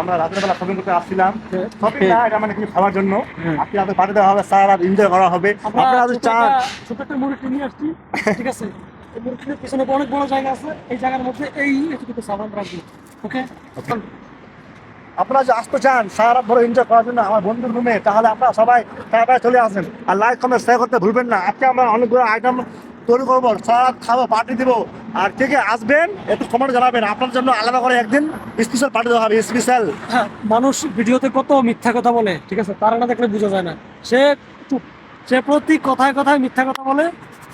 আমরা রাতের বেলা শপিং করতে আসছিলাম। শপিং না এটা মানে কিছু খাওয়ার জন্য। আজকে রাতে পার্টি দেওয়া হবে সারা রাত এনজয় করা হবে। আপনারা যদি ছোট চান? ছোট একটা নিয়ে আসছি ঠিক আছে? মুরগির পিছনে অনেক বড় জায়গা আছে এই জায়গার মধ্যে এই এতটুকু সামান রাখব ওকে? আপনারা যদি আসতে চান সারা রাত ধরে এনজয় করার জন্য আমার বন্ধুর রুমে তাহলে আপনারা সবাই তাড়াতাড়ি চলে আসেন। আর লাইক কমেন্ট শেয়ার করতে ভুলবেন না। আজকে আমরা অনেকগুলো আইটেম তৈরি করব সারা খাব পার্টি দিব। আর কে কে আসবেন, একটু কমেন্ট জানাবেন। আপনার জন্য আলাদা করে একদিন স্পেশাল পার্টি দেওয়া হবে স্পেশাল হ্যাঁ মানুষ ভিডিওতে কত মিথ্যা কথা বলে, ঠিক আছে? তারা না দেখলে বোঝা যায় না। সে সে প্রতি কথায় কথায় মিথ্যা কথা বলে,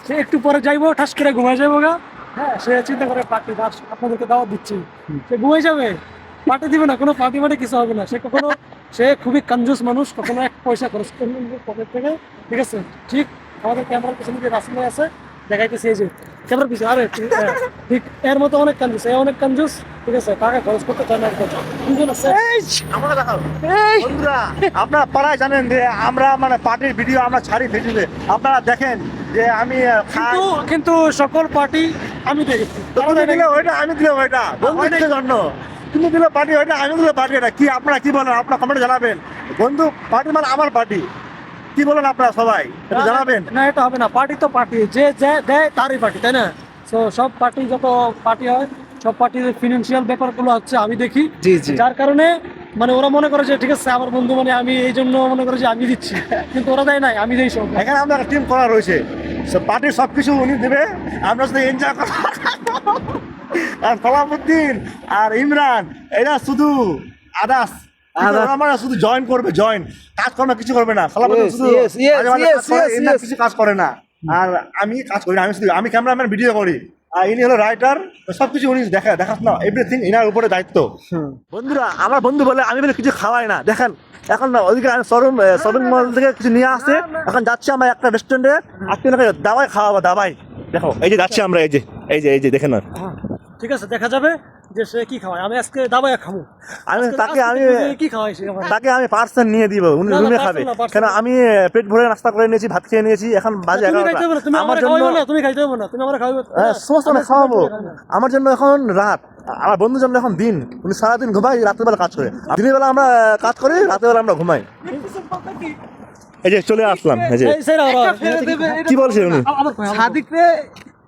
সে একটু পরে যাইবো, ঠাস করে ঘুমাই যাব গা। হ্যাঁ সে চিন্তা করে পার্টি আপনাদেরকে দাওয়াত দিচ্ছি। সে ঘুমাই যাবে। পার্টি দিবে না, কোনো পার্টি মানে কিছু হবে না। সে কখনো, সে খুবই কঞ্জুস মানুষ, কখনো এক পয়সা খরচ করবে পকেট থেকে, ঠিক আছে? ঠিক, আমাদের ক্যামেরার পিছনে যে রাসেল আছে দেখাইতেছি এই যে ক্যামেরার পিছনে আরে ঠিক হ্যাঁ, ঠিক এর মতো অনেক কঞ্জুস এ অনেক কঞ্জুস ঠিক আছে টাকা খরচ করতে চায় না আমরা দেখাও বন্ধুরা আপনারা পাড়ায় জানেন যে আমরা মানে পার্টির ভিডিও আমরা ছাড়ি ফেসবুকে। আপনারা দেখেন যে আমি কিন্তু সকল পার্টি আমি দেখেছি। দিলে ওইটা আমি দিলে ওইটা। বন্ধুদের জন্য। তুমি দিলে পার্টি ওইটা আমি দিলে পার্টি। এটা কি আপনারা কি বলেন? আপনারা কমেন্টে জানাবেন। বন্ধু পার্টি মানে আমার পার্টি। কি বলেন আপনারা সবাই? জানাবেন? না এটা হবে না পার্টি তো পার্টি যে যে দেয় তারই পার্টি তাই না? তো সব পার্টি যত পার্টি হয় সব পার্টির ফিনান্সিয়াল ব্যাপারগুলো হচ্ছে আমি দেখি। জি, জি। যার কারণে মানে ওরা মনে করে যে ঠিক আছে আমার বন্ধু মানে আমি এই জন্য মনে করে যে আমি দিচ্ছি। কিন্তু ওরা দেয় নাই আমি দিই সব। এখানে আমাদের টিম করা রয়েছে। পার্টির সব কিছু উনি দেবে। আমরা শুধু এনজয় করব। আর সলামুদ্দিন আর ইমরান এরা শুধু আদাস আমরা শুধু জয়েন করবে জয়েন কাজ করবে কিছু করবে না। yes. কিছু কাজ করে না। আর আমি কাজ করি না আমি শুধু আমি ক্যামেরাম্যান ভিডিও করি। আর ইনি হলো রাইটার সব কিছু উনি দেখা দেখাস না এভরিথিং এনার উপরে দায়িত্ব। বন্ধুরা আমার বন্ধু বলে আমি বলে কিছু খাওয়াই না। দেখেন এখন না ওদিকে আমি শোরুম শপিং মল থেকে কিছু নিয়ে আসছে এখন যাচ্ছি আমরা একটা রেস্টুরেন্টে আজকে দাবাই খাওয়াবো দাবাই দেখো এই যে যাচ্ছি আমরা এই যে এই যে এই যে দেখেন না ঠিক আছে দেখা যাবে। যে সে কি খাওয়ায় আমি আজকে দাবায় খাব আমি তাকে আমি কি খাওয়াই সে তাকে আমি পার্সেল নিয়ে দিব উনি রুমে খাবে কেন আমি পেট ভরে নাস্তা করে নিয়েছি ভাত খেয়ে নিয়েছি এখন বাজে আমার জন্য তুমি খাইতে হবে না তুমি আমার খাওয়াবে হ্যাঁ সমস্ত না খাওয়াবো আমার জন্য এখন রাত আমার বন্ধুর জন্য এখন দিন উনি সারাদিন ঘুমাই রাতের বেলা কাজ করে দিনের বেলা আমরা কাজ করি রাতের বেলা আমরা ঘুমাই এই যে চলে আসলাম এই যে কি বলছে উনি। সাদিকরে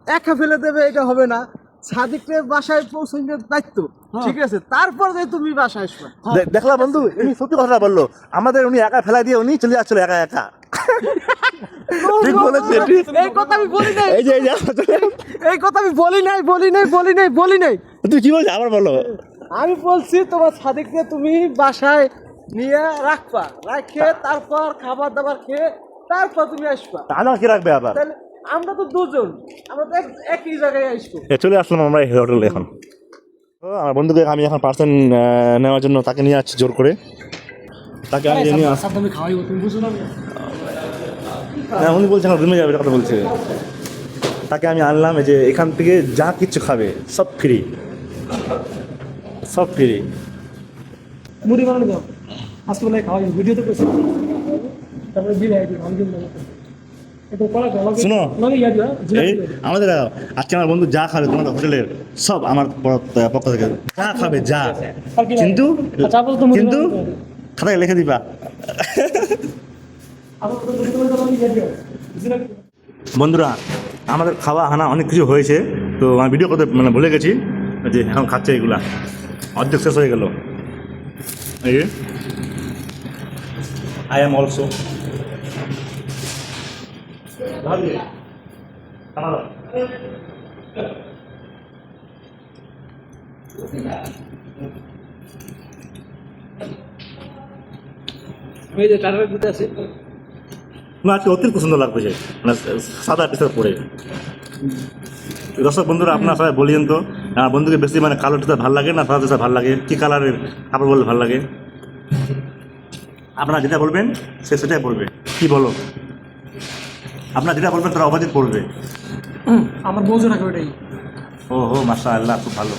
একা ফেলে দেবে এটা হবে না সাদিকরে বাসায় পৌঁছানোর দায়িত্ব। ঠিক আছে? তারপর যে তুমি বাসায় আসবে। দেখলা বন্ধু উনি সত্যি কথাটা বলল। আমাদের উনি একা ফেলাই দিয়ে উনি চলে যাচ্ছিল একা একা। ঠিক বলেছে। এই কথা আমি বলি নাই। এই যে এই কথা আমি বলি নাই বলি নাই বলি নাই বলি নাই। তুই কি বলছিস? আবার বলো। আমি বলছি তোমার সাদিককে তুমি বাসায় নিয়ে রাখবা। রাখে তারপর খাবার দাবার খেয়ে তারপর তুমি আসবা। কি রাখবে আবার? আমরা তো দুজন আমরা তো একই জায়গায় আসব। চলে আসলাম আমরা এই হোটেলে এখন। আমার বন্ধুকে আমি এখন পার্সেল নেওয়ার জন্য তাকে নিয়ে যাচ্ছি জোর করে। তাকে আমি নিয়ে আমি খাওয়াইবো তুমি বুঝো না। হ্যাঁ, উনি বলছে রুমে যাবে কথা বলছে। তাকে আমি আনলাম যে এখান থেকে যা কিছু খাবে সব ফ্রি। সব ফ্রি। মুড়ি বানানো দাও। আজকে বলে খাওয়াই ভিডিওতে কইছি। তারপরে বিল আইডি আমি শোনো। ইয়া এই আমাদের আজকে আমার বন্ধু যা খাবে তোমাদের হোটেলের সব আমার পক্ষ থেকে যা খাবে যা। কিন্তু আচ্ছা কিন্তু খাতায় লিখে দিবা। বন্ধুরা আমাদের খাওয়া হানা অনেক কিছু হয়েছে তো আমি ভিডিও করতে মানে ভুলে গেছি যে এখন খাচ্ছে এগুলা। অর্ধেক শেষ হয়ে গেল। এই আই এম অলসো এই যে টাটার দিতে আছে না আজকে অতিরিক্ত সুন্দর লাগবে মানে সাদা টি শার্ট পরে। দর্শক বন্ধুরা আপনারা সবাই বলিয়েন তো আমার বন্ধুকে বেশি মানে কালো টি শার্ট ভালো লাগে না সাদা টি শার্ট ভালো লাগে? কী কালারের কাপড় বললে ভালো লাগে? আপনারা যেটা বলবেন সে সেটাই পড়বে কি বলো? আপনারা যেটা বলবেন তারা অবাধিক পড়বে আমার বউজো রাখবে ওটাই ও হো মাসা আল্লাহ খুব ভালো।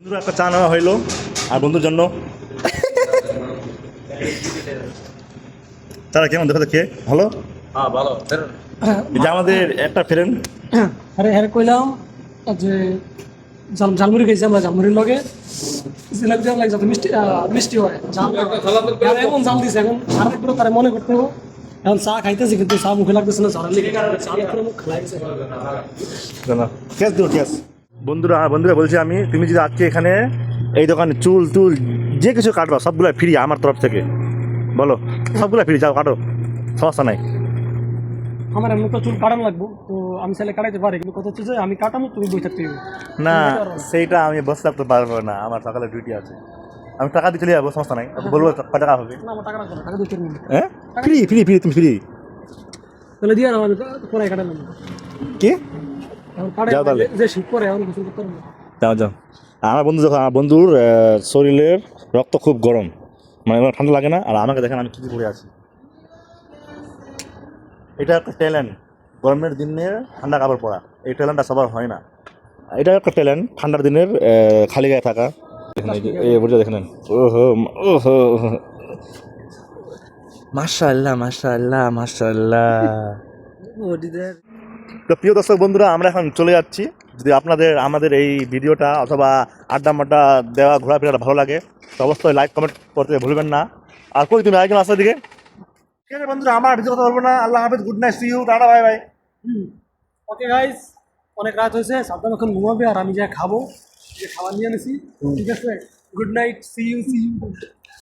বন্ধুরা একটা চা নেওয়া হইল। আর বন্ধুর জন্য তারা কেমন? দেখো দেখে ভালো? এই যে আমাদের একটা ফ্রেন্ড। আরে হ্যাঁ কইলাম যে ঝালমুড়ি খাইছি আমরা ঝালমুড়ির লগে। জিলাপি দেওয়া লাগে যাতে মিষ্টি মিষ্টি হয়। ঝাল আর এমন জাল দিছে এখন সারা করে তারা মনে করতে হবে। এখন চা খাইতেছি কিন্তু চা মুখে লাগতেছে না ঝালের লেগে। চা করে মুখ লাগছে ক্যাশ দিও ক্যাশ বন্ধুরা বন্ধুরা বলছি আমি তুমি যদি আজকে এখানে এই দোকানে চুল টুল যে কিছু কাটবা সবগুলো ফ্রি আমার তরফ থেকে। বলো সবগুলো ফ্রি যাও কাটো। সমস্যা নাই। আমার এমন তো চুল কাটানো লাগবো তো আমি চাইলে কাটাইতে পারি কিন্তু কথা হচ্ছে যে আমি কাটামো তুমি বই থাকতে না সেইটা আমি বসে থাকতে পারব না আমার সকালে ডিউটি আছে। আমি টাকা দিয়ে চলে যাব সমস্যা নাই বলব ক টাকা হবে? আমার। হ্যাঁ? ফ্রি ফ্রি ফ্রি তুমি ফ্রি তাহলে দিয়ে না আমি পরে কাটালাম কি? যাও তাহলে। যে শীত পরে এখন কিছু করতে যাও যাও। আমার বন্ধু যখন আমার বন্ধুর শরীরের রক্ত খুব গরম। মানে আমার ঠান্ডা লাগে না আর আমাকে দেখেন আমি কী কী করে আছি। এটা একটা ট্যালেন্ট গরমের দিনে ঠান্ডা কাপড় পরা। এই ট্যালেন্টটা সবার হয় না। এটা একটা ট্যালেন্ট ঠান্ডার দিনের খালি গায়ে থাকা। বুঝে দেখেন ওহো ওহো তো প্রিয় দর্শক বন্ধুরা আমরা এখন চলে যাচ্ছি। যদি আপনাদের আমাদের এই ভিডিওটা অথবা আড্ডা মাড্ডা দেওয়া ঘোরাফেরাটা ভালো লাগে তো অবশ্যই লাইক কমেন্ট করতে ভুলবেন না। আর কই তুমি আরেকজন আসার দিকে ঠিক আছে বন্ধুরা আমার ভিডিও কথা বলব না। আল্লাহ হাফেজ good night see you tata bye bye okay guys অনেক রাত হয়েছে সাবধান এখন ঘুমাবে আর আমি যা খাব যে খাবার নিয়ে এনেছি ঠিক আছে? Good night see you see you